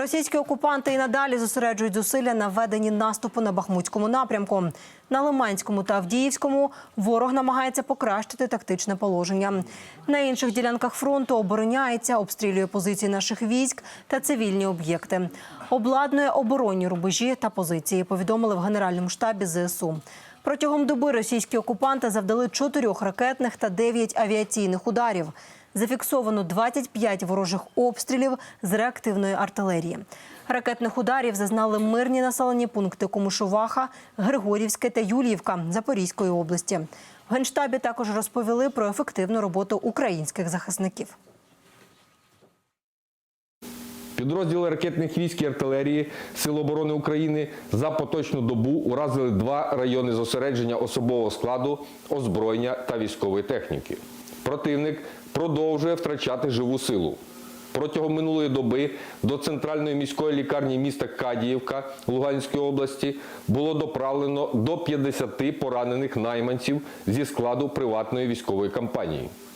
Російські окупанти і надалі зосереджують зусилля на веденні наступу на Бахмутському напрямку. На Лиманському та Авдіївському ворог намагається покращити тактичне положення. На інших ділянках фронту обороняється, обстрілює позиції наших військ та цивільні об'єкти. Обладнує оборонні рубежі та позиції. Повідомили в Генеральному штабі ЗСУ. Протягом доби російські окупанти завдали чотирьох ракетних та дев'ять авіаційних ударів. Зафіксовано 25 ворожих обстрілів з реактивної артилерії. Ракетних ударів зазнали мирні населені пункти Комушуваха, Григорівське та Юліївка Запорізької області. В генштабі також розповіли про ефективну роботу українських захисників. Підрозділи ракетних військ і артилерії Сил оборони України за поточну добу уразили два райони зосередження особового складу, озброєння та військової техніки. Противник продовжує втрачати живу силу. Протягом минулої доби до центральної міської лікарні міста Кадіївка Луганської області було доправлено до 50 поранених найманців зі складу приватної військової компанії.